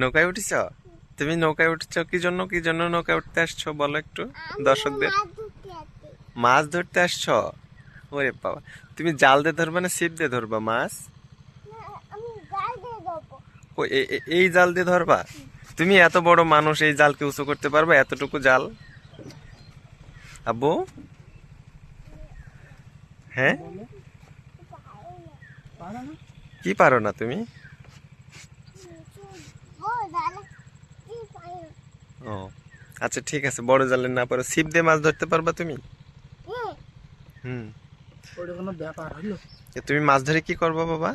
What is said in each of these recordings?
নৌকায় উঠেছ? তুমি নৌকায় উঠেছ কি জন্য? কি জন্য নৌকায় উঠতে আসছো? বলো একটু দর্শকদের। মাছ ধরতে আসছো। ওরে বাবা। তুমি জাল দিয়ে ধরবা না ছিপ দিয়ে ধরবা মাছ? ও এই জাল দিয়ে ধরবা? তুমি এত বড় মানুষ এই জালকে উঁচু করতে পারবে এতটুকু জাল? আব্বু? হ্যাঁ? কি পারো না তুমি ও দাদা কি পাই ও আচ্ছা ঠিক আছে বড় জালে না পারো ছিপ দিয়ে মাছ ধরতে পারবা তুমি হুম হুম ওটা কোনো ব্যাপার হলো তুমি মাছ ধরে কি করবা বাবা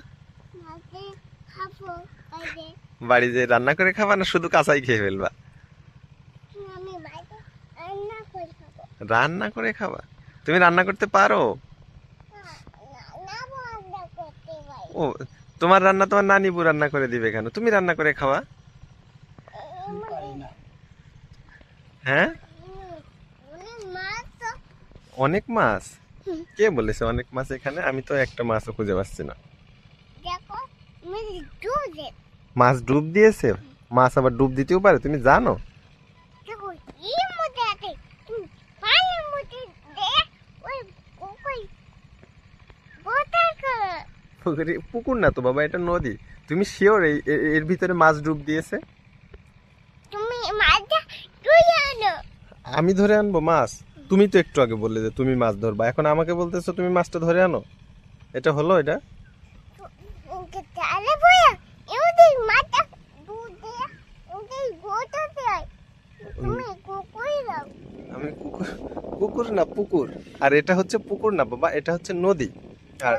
বাড়িতে রান্না করে খাবা না শুধু কাঁচাই খেয়ে ফেলবা রান্না করে খাব তুমি রান্না করতে পারো না না রান্না করতে পারি ও তোমার রান্না তোমার নানিবু রান্না করে দিবে কেন তুমি রান্না করে খাওয়া পারি না হ্যাঁ? অনেক মাছ? কে বলেছে অনেক মাছ এখানে? আমি তো একটা মাছও খুঁজে পাচ্ছি না। মাছ ডুব দিয়েছে? মাছ আবার ডুব দিতেও পারে তুমি জানো? পুকুরে পুকুর না তো বাবা এটা নদী। তুমি শিওর এর ভিতরে মাছ ডুব দিয়েছে তুমি মাছটা তুই আনো আমি ধরে আনব মাছ? তুমি তো একটু আগে বললে যে তুমি মাছ ধরবা। এখন আমাকে বলতেছো তুমি মাছটা ধরে আনো। এটা হলো এটা? আমি কুকুর কুকুর না পুকুর। আর এটা হচ্ছে পুকুর না বাবা এটা হচ্ছে নদী। আর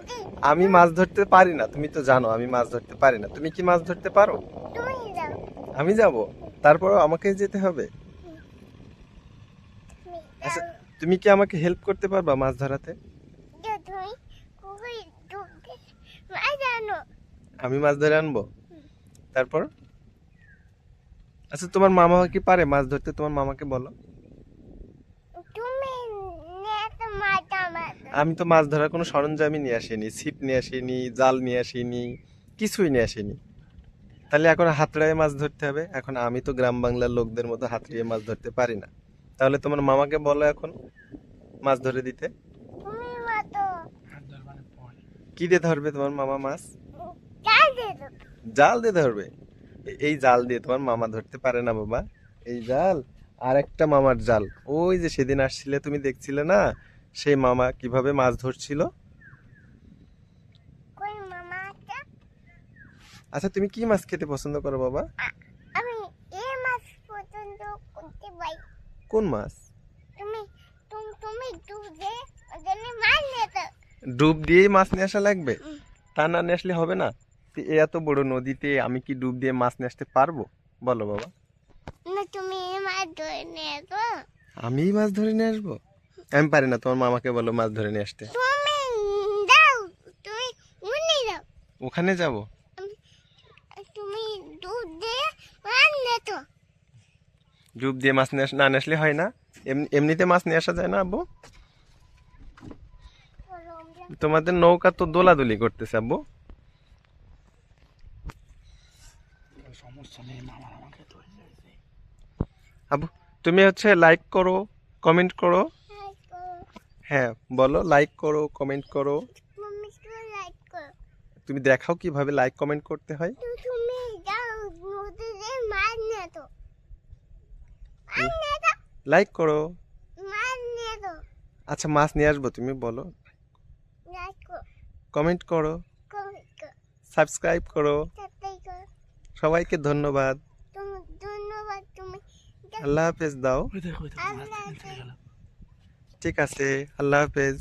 আমি মাছ ধরতে পারি না তুমি তো জানো আমি মাছ ধরতে পারি না। তুমি কি মাছ ধরতে পারো? আমি যাব। তারপরও আমাকে যেতে হবে। আচ্ছা তুমি কি আমাকে হেল্প করতে পারবা মাছ ধরাতে? আমি মাছ ধরে আনব? তারপর? আচ্ছা তোমার মামা কি পারে মাছ ধরতে? তোমার মামাকে বলো। আমি তো মাছ ধরার কোনো সরঞ্জামই নিয়ে আসিনি ছিপ নিয়ে আসিনি জাল নিয়ে আসিনি কিছুই নিয়ে আসিনি। তাহলে এখন হাতড়ায় মাছ ধরতে হবে। এখন আমি তো গ্রাম বাংলার লোকদের মতো হাতড়িয়ে মাছ ধরতে পারি না। তাহলে তোমার মামাকে বলো এখন মাছ ধরে দিতে। কি দিয়ে ধরবে তোমার মামা মাছ? জাল দিয়ে ধরবে। এই জাল দিয়ে তোমার মামা ধরতে পারে না বাবা। এই জাল আর একটা মামার জাল। ওই যে সেদিন আসছিলে তুমি দেখছিলে না? সেই মামা কীভাবে মাছ ধরছিল? আচ্ছা তুমি কি মাছ খেতে পছন্দ করো বাবা আমি এই মাছ পছন্দ করতে পারি কোন মাছ? তুমি তুমি তুমি দুধ দিয়ে ওখানে মাছ নিয়ে দাও ডুব দিয়েই মাছ নিয়ে আসা লাগবে? তা না নিয়ে আসলে হবে না। এত বড় নদীতে আমি কি ডুব দিয়ে মাছ নিয়ে আসতে পারব? বলো বাবা। না তুমি মাছ ধরে নিয়ে আমিই মাছ ধরে নিয়ে আসব? আমি পারি না তোমার মামাকে বলো মাছ ধরে নিয়ে আসতে। ওখানে যাব তুমি দুধ দিয়ে মাছ নিয়ে তো ডুব দিয়ে মাছ না নিয়ে আসলে হয় না। এমনি এমনিতে মাছ নিয়ে আসা যায় না, আব্বু? তোমাদের নৌকা তো দোলাদুলি করতেছে, আব্বু। আব্বু, তুমি হচ্ছে লাইক করো কমেন্ট করো। হ্যাঁ বলো লাইক করো কমেন্ট করো। তুমি দেখাও কীভাবে লাইক কমেন্ট করতে হয় যাও নদীতে মাছ নিয়ে তো মাছ নিয়ে তো লাইক করো। আচ্ছা মাছ নিয়ে আসব তুমি বলো। লাইক করো। কমেন্ট করো। সাবস্ক্রাইব করো সবাইকে ধন্যবাদ। ধন্যবাদ তুমি আল্লাহ হাফেজ দাও। ঠিক আছে আল্লাহ হাফেজ।